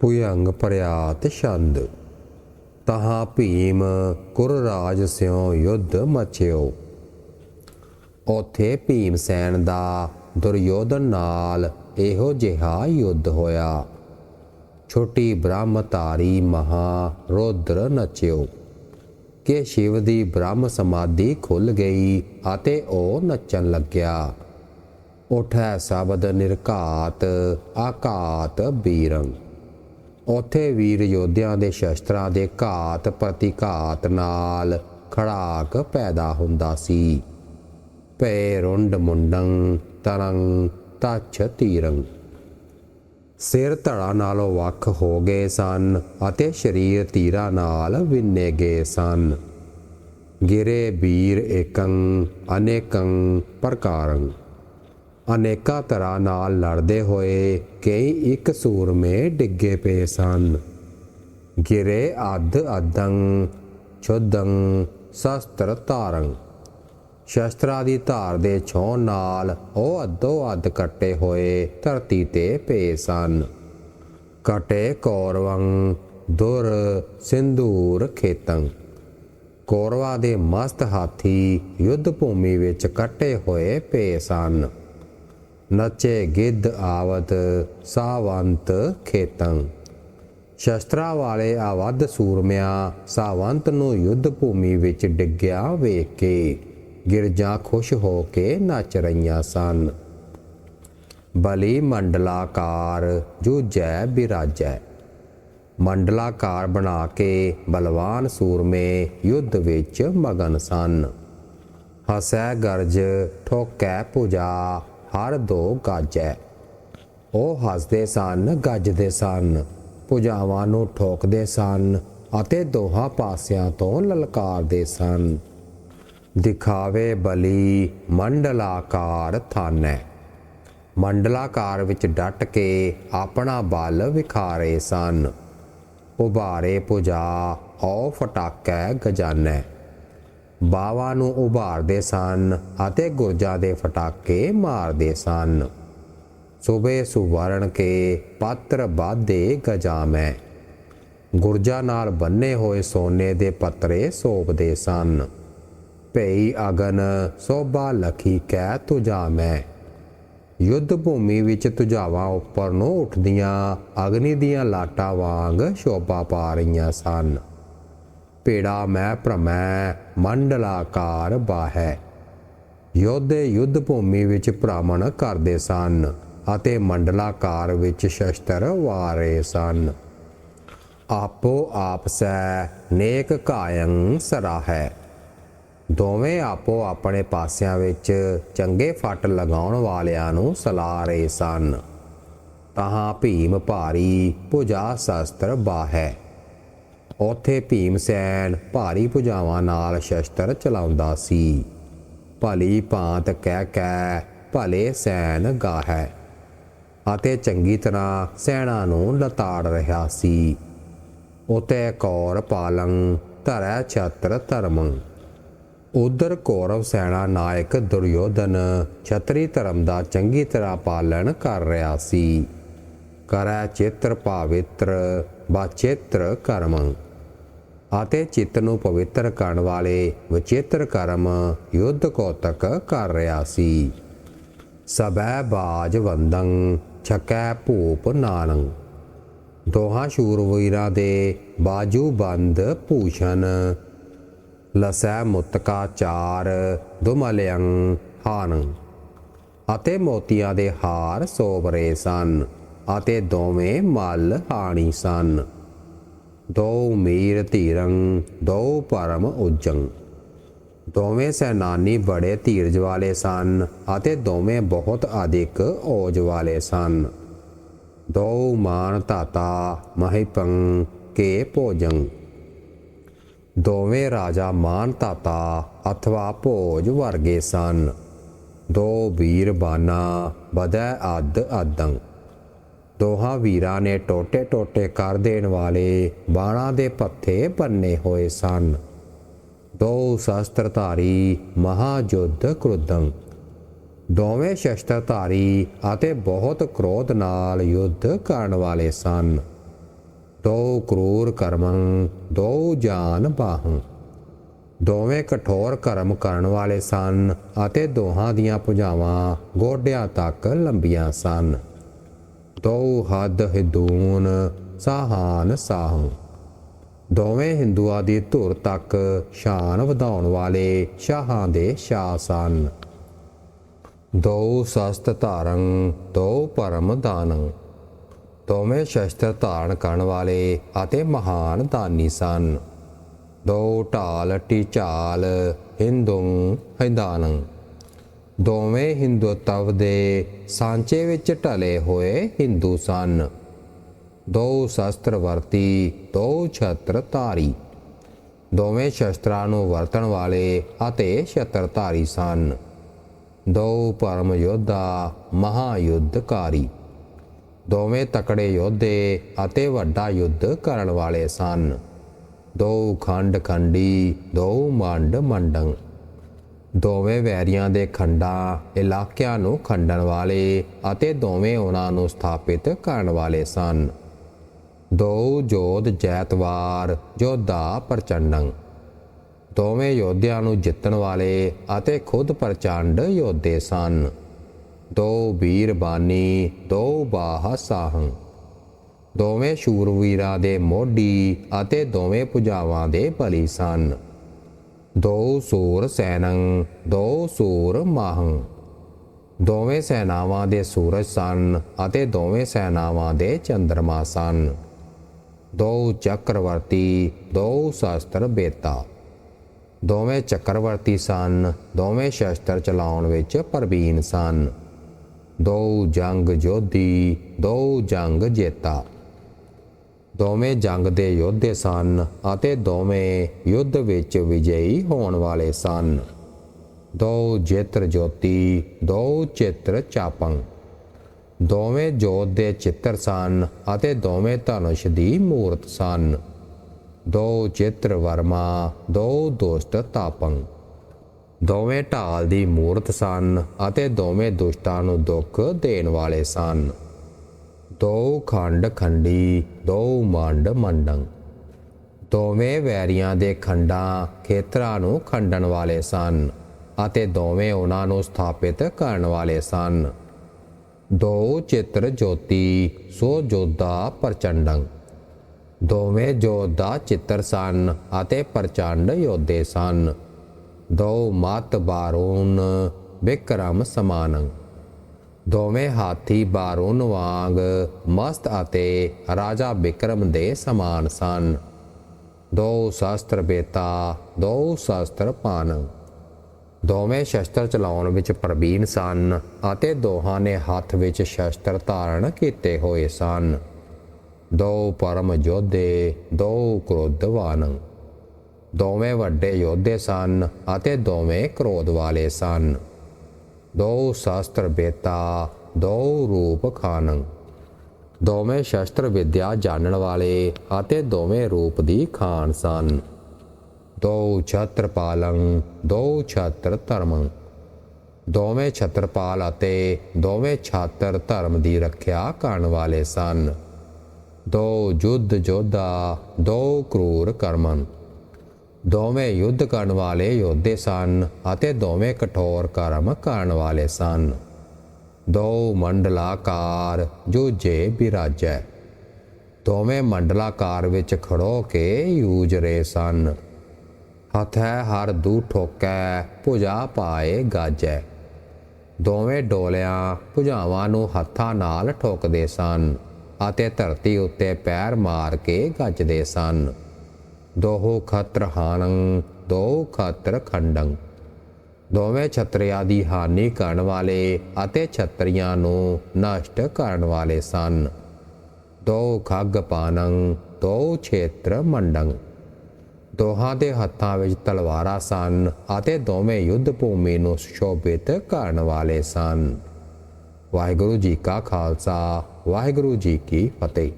ਪੁਯੰਗ ਪ੍ਰਿਆਤ ਛੰਦ। ਤਹਾਂ ਭੀਮ ਕੁਰ ਰਾਜ ਸਿਉ ਯੁੱਧ ਮਚਿਓ। ਉਥੇ ਭੀਮ ਸੈਨ ਦਾ ਦੁਰਯੋਧਨ ਨਾਲ ਇਹੋ ਜਿਹਾ ਯੁੱਧ ਹੋਇਆ। ਛੋਟੀ ਬ੍ਰਹਮਤਾਰੀ ਮਹਾ ਰੋਦਰ ਨਚਿਓ। ਕਿ ਸ਼ਿਵ ਦੀ ਬ੍ਰਹਮ ਸਮਾਧੀ ਖੁੱਲ ਗਈ ਅਤੇ ਉਹ ਨੱਚਣ ਲੱਗਿਆ। ਉਠੈ ਸ਼ਬਦ ਨਿਰਘਾਤ ਆਕਾਤ ਬੀਰੰਗ। ਉਥੇ ਵੀਰ ਯੋਧਿਆਂ ਦੇ ਸ਼ਸਤਰਾਂ ਦੇ ਘਾਤ ਪ੍ਰਤੀਘਾਤ ਨਾਲ ਖੜਾਕ ਪੈਦਾ ਹੁੰਦਾ ਸੀ। ਪੈ ਰੁੰਡ ਮੁੰਡੰ ਤਰੰਗ ਤਛ ਤੀਰੰ। ਸਿਰ ਧੜਾ ਨਾਲੋਂ ਵੱਖ ਹੋ ਗਏ ਸਨ ਅਤੇ ਸਰੀਰ ਤੀਰਾਂ ਨਾਲ ਵਿੰਨੇ ਗਏ ਸਨ। ਗਿਰੇ ਵੀਰ ਏਕੰ, ਅਨੇਕੰ, ਪ੍ਰਕਾਰੰ। ਅਨੇਕਾਂ ਤਰ੍ਹਾਂ ਨਾਲ ਲੜਦੇ ਹੋਏ ਕਈ ਇੱਕ ਸੂਰਮੇ ਡਿੱਗੇ ਪਏ ਸਨ। ਗਿਰੇ ਅੱਧ ਅਦੰ ਛੁਦੰ ਸ਼ਸਤਰ ਧਾਰੰ। ਸ਼ਸਤਰਾਂ ਦੀ ਧਾਰ ਦੇ ਛੋਹ ਨਾਲ ਉਹ ਅੱਧੋ ਅੱਧ ਕੱਟੇ ਹੋਏ ਧਰਤੀ ਤੇ ਪਏ ਸਨ। ਕਟੇ ਕੌਰਵੰ, ਦੁਰ ਸਿੰਦੂਰ ਖੇਤੰ। ਕੌਰਵਾ ਦੇ ਮਸਤ ਹਾਥੀ ਯੁੱਧ ਭੂਮੀ ਵਿੱਚ ਕੱਟੇ ਹੋਏ ਪਏ ਸਨ। ਨਚੇ ਗਿੱਧ ਆਵਤ ਸਾਵੰਤ ਖੇਤੰ। ਸ਼ਸਤਰਾਂ ਵਾਲੇ ਆਵਦ ਸੂਰਮਿਆਂ ਸਾਵੰਤ ਨੂੰ ਯੁੱਧ ਭੂਮੀ ਵਿੱਚ ਡਿੱਗਿਆ ਵੇਖ ਕੇ। ਗਿਰਜਾਂ ਖੁਸ਼ ਹੋ ਕੇ ਨੱਚ ਰਹੀਆਂ ਸਨ। ਬਲੀ ਮੰਡਲਾਕਾਰ ਜੂਝੈ ਬਿਰਾਜੈ। ਮੰਡਲਾਕਾਰ ਬਣਾ ਕੇ ਬਲਵਾਨ ਸੂਰਮੇ ਯੁੱਧ ਵਿੱਚ ਮਗਨ ਸਨ। ਹਸੈ ਗਰਜ, ਠੋਕੈ ਪੂਜਾ ਹਰ ਦੋ ਗਾਜੈ ਉਹ ਹੱਸਦੇ ਸਨ, ਗੱਜਦੇ ਸਨ ਪੂਜਾਵਾਂ ਨੂੰ ਠੋਕਦੇ ਸਨ ਅਤੇ ਦੋਹਾਂ ਪਾਸਿਆਂ ਤੋਂ ਲਲਕਾਰਦੇ ਸਨ। ਦਿਖਾਵੇ ਬਲੀ ਮੰਡਲਾਕਾਰ ਥਾਨੈ ਮੰਡਲਾਕਾਰ ਵਿੱਚ ਡਟ ਕੇ ਆਪਣਾ ਬਲ ਵਿਖਾਰੇ ਸਨ। ਉਭਾਰੇ ਪੁਜਾ ਔ ਫਟਾਕੈ ਗਜਾਨੈ। ਬਾਵਾ ਨੂੰ ਉਭਾਰਦੇ ਸਨ ਅਤੇ ਗੁਰਜਾਂ ਦੇ ਫਟਾਕੇ ਮਾਰਦੇ ਸਨ। ਸੁਬੇ ਸੁਵਰਣ ਕੇ ਪੱਤਰ ਬਾਧੇ ਗਜਾਮੈ। ਗੁਰਜਾਂ ਨਾਲ ਬੰਨੇ ਹੋਏ ਸੋਨੇ ਦੇ ਪੱਤਰੇ ਸੋਪਦੇ ਸਨ। ਭਈ ਅਗਨ, ਸੋਭਾ ਲਖੀ ਕੈ ਤੁਜਾ ਮੈਂ ਯੁੱਧ ਭੂਮੀ ਵਿੱਚ ਤੁਝਾਵਾਂ ਉੱਪਰ ਨੂੰ ਉੱਠਦੀਆਂ ਅਗਨੀ ਦੀਆਂ ਲਾਟਾਂ ਵਾਂਗ ਸ਼ੋਭਾ ਪਾ ਰਹੀਆਂ ਸਨ। ਪੇੜਾ ਮੈਂ ਭ੍ਰਮੈ ਮੰਡਲਾਕਾਰ ਬਾਹੈ। ਯੋਧੇ ਯੁੱਧ ਭੂਮੀ ਵਿੱਚ ਭ੍ਰਮਣ ਕਰਦੇ ਸਨ ਅਤੇ ਮੰਡਲਾਕਾਰ ਵਿੱਚ ਸ਼ਸਤਰ ਵਾਰੇ ਸਨ। ਆਪੋ ਆਪ ਆਪਸੈ ਨੇਕ ਕਾਇੰ ਸਰਾਹੈ। ਦੋਵੇਂ ਆਪੋ ਆਪਣੇ ਪਾਸਿਆਂ ਵਿੱਚ ਚੰਗੇ ਫੱਟ ਲਗਾਉਣ ਵਾਲਿਆਂ ਨੂੰ ਸਲਾ ਰਹੇ ਸਨ। ਤਹਾਂ ਭੀਮ ਭਾਰੀ ਭੁਜਾ ਸ਼ਸਤਰ ਬਾਹੈ। ਉੱਥੇ ਭੀਮ ਸੈਨ ਭਾਰੀ ਪੁਜਾਵਾਂ ਨਾਲ ਸ਼ਸਤਰ ਚਲਾਉਂਦਾ ਸੀ। ਭਲੀ ਭਾਂਤ ਕਹਿ ਕਹਿ ਭਲੇ ਸੈਨ ਗਾਹੈ ਅਤੇ ਚੰਗੀ ਤਰ੍ਹਾਂ ਸੈਣਾ ਨੂੰ ਲਤਾੜ ਰਿਹਾ ਸੀ। ਉਤੇ ਕੌਰ ਪਾਲੰ, ਧਰੈ ਛਤਰ ਧਰਮੰ। ਉਧਰ ਕੌਰਵ ਸੈਨਾ ਨਾਇਕ ਦੁਰਯੋਧਨ ਛਤਰੀ ਧਰਮ ਦਾ ਚੰਗੀ ਤਰ੍ਹਾਂ ਪਾਲਣ ਕਰ ਰਿਹਾ ਸੀ। ਕਰੈ ਚਿੱਤਰ ਪਵਿੱਤਰ ਬਾਚਿੱਤਰ ਕਰਮੰ। ਅਤੇ ਚਿੱਤ ਨੂੰ ਪਵਿੱਤਰ ਕਰਨ ਵਾਲੇ ਵਿਚਿੱਤਰ ਕਰਮ ਯੁੱਧ ਕੌਤਕ ਕਰ ਰਿਹਾ ਸੀ। ਸਬੈ ਬਾਜ ਵੰਦੰ, ਛਕੈ ਭੂਪ ਨਾਨੰ। ਦੋਹਾਂ ਸ਼ੂਰਵੀਰਾਂ ਦੇ ਬਾਜੂ ਬੰਦ ਭੂਸ਼ਣ। ਲਸੈ ਮੁਤਕਾ ਚਾਰ ਦੁਮਲਿਅੰ ਹਾਨ। ਅਤੇ ਮੋਤੀਆਂ ਦੇ ਹਾਰ ਸੋਬਰੇ ਸਨ ਅਤੇ ਦੋਵੇਂ ਮਲ ਹਾਣੀ ਸਨ। ਦੋ ਮੀਰ ਧੀਰੰ, ਦੋ ਪਰਮ ਉਜੰ। ਦੋਵੇਂ ਸੈਨਾਨੀ ਬੜੇ ਧੀਰਜ ਵਾਲੇ ਸਨ ਅਤੇ ਦੋਵੇਂ ਬਹੁਤ ਅਧਿਕ ਔਜ ਵਾਲੇ ਸਨ। ਦੋ ਮਾਨ ਤਾਤਾ ਮਹਿਪੰ ਕੇ ਭੋਜੰ। ਦੋਵੇਂ ਰਾਜਾ ਮਾਨ ਤਾਤਾ ਅਥਵਾ ਭੋਜ ਵਰਗੇ ਸਨ। ਦੋ ਵੀਰ ਬਾਨਾ ਬਦੈ ਅੱਧ ਅਦੰ ਦੋਹਾਂ ਵੀਰਾਂ ਨੇ ਟੋਟੇ ਟੋਟੇ ਕਰ ਦੇਣ ਵਾਲੇ ਬਾਣਾ ਦੇ ਪੱਥੇ ਬੰਨੇ ਹੋਏ ਸਨ। ਦੋ ਸ਼ਸਤਰਧਾਰੀ ਮਹਾਯੁੱਧ ਕ੍ਰੁੱਧੰ। ਦੋਵੇਂ ਸ਼ਸਤਰਧਾਰੀ ਅਤੇ ਬਹੁਤ ਕ੍ਰੋਧ ਨਾਲ ਯੁੱਧ ਕਰਨ ਵਾਲੇ ਸਨ। ਦੋ ਕਰੂਰ ਕਰਮੰ, ਦੋ ਜਾਨ ਬਾਹੰ। ਦੋਵੇਂ ਕਠੋਰ ਕਰਮ ਕਰਨ ਵਾਲੇ ਸਨ ਅਤੇ ਦੋਹਾਂ ਦੀਆਂ ਭੁਜਾਵਾਂ ਗੋਡਿਆਂ ਤੱਕ ਲੰਬੀਆਂ ਸਨ। ਦੋ ਹਦ ਹਿਦੂਨ ਸਾਹਾਨ ਸਾਹੰ। ਦੋਵੇਂ ਹਿੰਦੂਆਂ ਦੀ ਧੁਰ ਤੱਕ ਸ਼ਾਨ ਵਧਾਉਣ ਵਾਲੇ ਸ਼ਾਹਾਂ ਦੇ ਸ਼ਾਹ ਸਨ। ਦੋ ਸ਼ਸਤ ਧਾਰੰ ਦੋ ਪਰਮ ਦਾਨੰ। ਦੋਵੇਂ ਸ਼ਸਤਰ ਧਾਰਨ ਕਰਨ ਵਾਲੇ ਅਤੇ ਮਹਾਨ ਦਾਨੀ ਸਨ। ਦੋ ਢਾਲ ਟੀਚਾਲ ਹਿੰਦੂ ਹਿੰਦਾਨੰ। ਦੋਵੇਂ ਹਿੰਦੂਤਵ ਦੇ ਸਾਂਚੇ ਵਿੱਚ ਢਲੇ ਹੋਏ ਹਿੰਦੂ ਸਨ। ਦੋ ਸ਼ਸਤਰ ਵਰਤੀ ਦੋ ਛਤਰ ਧਾਰੀ ਦੋਵੇਂ ਸ਼ਸਤਰਾਂ ਨੂੰ ਵਰਤਣ ਵਾਲੇ ਅਤੇ ਛਤਰਧਾਰੀ ਸਨ। ਦੋ ਪਰਮ ਯੋਧਾ ਮਹਾਯੁੱਧਕਾਰੀ। ਦੋਵੇਂ ਤਕੜੇ ਯੋਧੇ ਅਤੇ ਵੱਡਾ ਯੁੱਧ ਕਰਨ ਵਾਲੇ ਸਨ। ਦੋ ਖੰਡ ਖੰਡੀ ਦੋ ਮੰਡ ਮੰਡੰ ਦੋਵੇਂ ਵੈਰੀਆਂ ਦੇ ਖੰਡਾਂ ਇਲਾਕਿਆਂ ਨੂੰ ਖੰਡਣ ਵਾਲੇ ਅਤੇ ਦੋਵੇਂ ਉਹਨਾਂ ਨੂੰ ਸਥਾਪਿਤ ਕਰਨ ਵਾਲੇ ਸਨ। ਦੋ ਜੋਧ ਜੈਤਵਾਰ, ਜੋਧਾ ਪ੍ਰਚੰਡੰ। ਦੋਵੇਂ ਯੋਧਿਆਂ ਨੂੰ ਜਿੱਤਣ ਵਾਲੇ ਅਤੇ ਖੁਦ ਪ੍ਰਚੰਡ ਯੋਧੇ ਸਨ। ਦੋ ਵੀਰ ਬਾਨੀ ਦੋ ਬਾਹ ਸਾਹੰ। ਦੋਵੇਂ ਸ਼ੂਰਵੀਰਾਂ ਦੇ ਮੋਢੀ ਅਤੇ ਦੋਵੇਂ ਪੁਜਾਵਾਂ ਦੇ ਬਲੀ ਸਨ। ਦੋ ਸੂਰ ਸੈਨੰ, ਦੋ ਸੂਰ ਮਾਹੰ। ਦੋਵੇਂ ਸੈਨਾਵਾਂ ਦੇ ਸੂਰਜ ਸਨ ਅਤੇ ਦੋਵੇਂ ਸੈਨਾਵਾਂ ਦੇ ਚੰਦਰਮਾ ਸਨ। ਦੋ ਚੱਕਰਵਰਤੀ, ਦੋ ਸ਼ਸਤਰ ਬੇਤਾ। ਦੋਵੇਂ ਚੱਕਰਵਰਤੀ ਸਨ, ਦੋਵੇਂ ਸ਼ਸਤਰ ਚਲਾਉਣ ਵਿੱਚ ਪ੍ਰਵੀਨ ਸਨ। ਦੋ ਜੰਗ ਜੋਧੀ, ਦੋ ਜੰਗ ਜੇਤਾ। ਦੋਵੇਂ ਜੰਗ ਦੇ ਯੋਧੇ ਸਨ ਅਤੇ ਦੋਵੇਂ ਯੁੱਧ ਵਿੱਚ ਵਿਜੇਈ ਹੋਣ ਵਾਲੇ ਸਨ। ਦੋ ਜੇਤਰ ਜੋਤੀ, ਦੋ ਚਿੱਤਰ ਚਾਪੰ। ਦੋਵੇਂ ਜੋਤ ਦੇ ਚਿੱਤਰ ਸਨ ਅਤੇ ਦੋਵੇਂ ਧਨੁਸ਼ ਦੀ ਮੂਰਤ ਸਨ। ਦੋ ਚਿੱਤਰ ਵਰਮਾ, ਦੋ ਦੋਸਤ ਤਾਪੰ। ਦੋਵੇਂ ਢਾਲ ਦੀ ਮੂਰਤ ਸਨ ਅਤੇ ਦੋਵੇਂ ਦੁਸ਼ਟਾਂ ਨੂੰ ਦੁੱਖ ਦੇਣ ਵਾਲੇ ਸਨ। ਦੋ ਖੰਡ ਖੰਡੀ ਦੋ ਮੰਡ ਮੰਡੰ। ਦੋਵੇਂ ਵੈਰੀਆਂ ਦੇ ਖੰਡਾਂ ਖੇਤਰਾਂ ਨੂੰ ਖੰਡਣ ਵਾਲੇ ਸਨ ਅਤੇ ਦੋਵੇਂ ਉਹਨਾਂ ਨੂੰ ਸਥਾਪਿਤ ਕਰਨ ਵਾਲੇ ਸਨ। ਦੋ ਚਿੱਤਰ ਜੋਤੀ, ਸੋ ਜੋਧਾ ਪ੍ਰਚੰਡੰ। ਦੋਵੇਂ ਜੋਧਾ ਚਿੱਤਰ ਸਨ ਅਤੇ ਪ੍ਰਚੰਡ ਯੋਧੇ ਸਨ। ਦੋ ਮਤ ਬਾਰੂਨ ਵਿਕਰਮ ਸਮਾਨੰ। ਦੋਵੇਂ ਹਾਥੀ ਬਾਰੂਨ ਵਾਂਗ ਮਸਤ ਅਤੇ ਰਾਜਾ ਬਿਕਰਮ ਦੇ ਸਮਾਨ ਸਨ। ਦੋ ਸ਼ਸਤਰ ਬੇਤਾ, ਦੋ ਸ਼ਸਤਰ ਪਾਨ ਦੋਵੇਂ ਸ਼ਸਤਰ ਚਲਾਉਣ ਵਿੱਚ ਪ੍ਰਵੀਨ ਸਨ ਅਤੇ ਦੋਹਾਂ ਨੇ ਹੱਥ ਵਿੱਚ ਸ਼ਸਤਰ ਧਾਰਨ ਕੀਤੇ ਹੋਏ ਸਨ। ਦੋ ਪਰਮ ਯੋਧੇ, ਦੋ ਕ੍ਰੋਧਵਾਨ ਦੋਵੇਂ ਵੱਡੇ ਯੋਧੇ ਸਨ ਅਤੇ ਦੋਵੇਂ ਕ੍ਰੋਧ ਵਾਲੇ ਸਨ। ਦੋ ਸ਼ਸਤਰ ਬੇਤਾ ਦੋ ਰੂਪ ਖਾਨ ਦੋਵੇਂ ਸ਼ਸਤਰ ਵਿਦਿਆ ਜਾਣਨ ਵਾਲੇ ਅਤੇ ਦੋਵੇਂ ਰੂਪ ਦੀ ਖਾਨ ਸਨ ਦੋ ਛਤਰਪਾਲੰ ਦੋ ਛਤਰ ਧਰਮੰ ਦੋਵੇਂ ਛਤਰਪਾਲ ਅਤੇ ਦੋਵੇਂ ਛਾਤਰ ਧਰਮ ਦੀ ਰੱਖਿਆ ਕਰਨ ਵਾਲੇ ਸਨ ਦੋ ਜੁੱਧ ਜੋਧਾ ਦੋ ਕਰੂਰ ਕਰਮਨ ਦੋਵੇਂ ਯੁੱਧ ਕਰਨ ਵਾਲੇ ਯੋਧੇ ਸਨ ਅਤੇ ਦੋਵੇਂ ਕਠੋਰ ਕਰਮ ਕਰਨ ਵਾਲੇ ਸਨ। ਦੋ ਮੰਡਲਾਕਾਰ ਜੂਝੇ ਬਿਰਾਜੈ। ਦੋਵੇਂ ਮੰਡਲਾਕਾਰ ਵਿੱਚ ਖੜੋ ਕੇ ਯੂਜ ਰਹੇ ਸਨ। ਹਥੈ ਹਰ ਦੂ ਠੋਕੈ, ਭੁਜਾ ਪਾਏ ਗਾਜੈ। ਦੋਵੇਂ ਡੋਲਿਆਂ ਭੁਜਾਵਾਂ ਨੂੰ ਹੱਥਾਂ ਨਾਲ ਠੋਕਦੇ ਸਨ ਅਤੇ ਧਰਤੀ ਉੱਤੇ ਪੈਰ ਮਾਰ ਕੇ ਗੱਜਦੇ ਸਨ। ਦੋਹ ਖਤਰ ਹਾਨੰ ਦੋ ਖਤਰ ਖੰਡੰ। ਦੋਵੇਂ ਛਤਰਿਆਂ ਦੀ ਹਾਨੀ ਕਰਨ ਵਾਲੇ ਅਤੇ ਛਤਰੀਆਂ ਨੂੰ ਨਸ਼ਟ ਕਰਨ ਵਾਲੇ ਸਨ। ਦੋ ਖੱਗ ਪਾਨੰ ਦੋ ਛੇਤਰ ਮੰਡੰ। ਦੋਹਾਂ ਦੇ ਹੱਥਾਂ ਵਿੱਚ ਤਲਵਾਰਾਂ ਸਨ ਅਤੇ ਦੋਵੇਂ ਯੁੱਧ ਭੂਮੀ ਨੂੰ ਸ਼ੋਭਿਤ ਕਰਨ ਵਾਲੇ ਸਨ। ਵਾਹਿਗੁਰੂ ਜੀ ਕਾ ਖਾਲਸਾ, ਵਾਹਿਗੁਰੂ ਜੀ ਕੀ ਫਤਿਹ।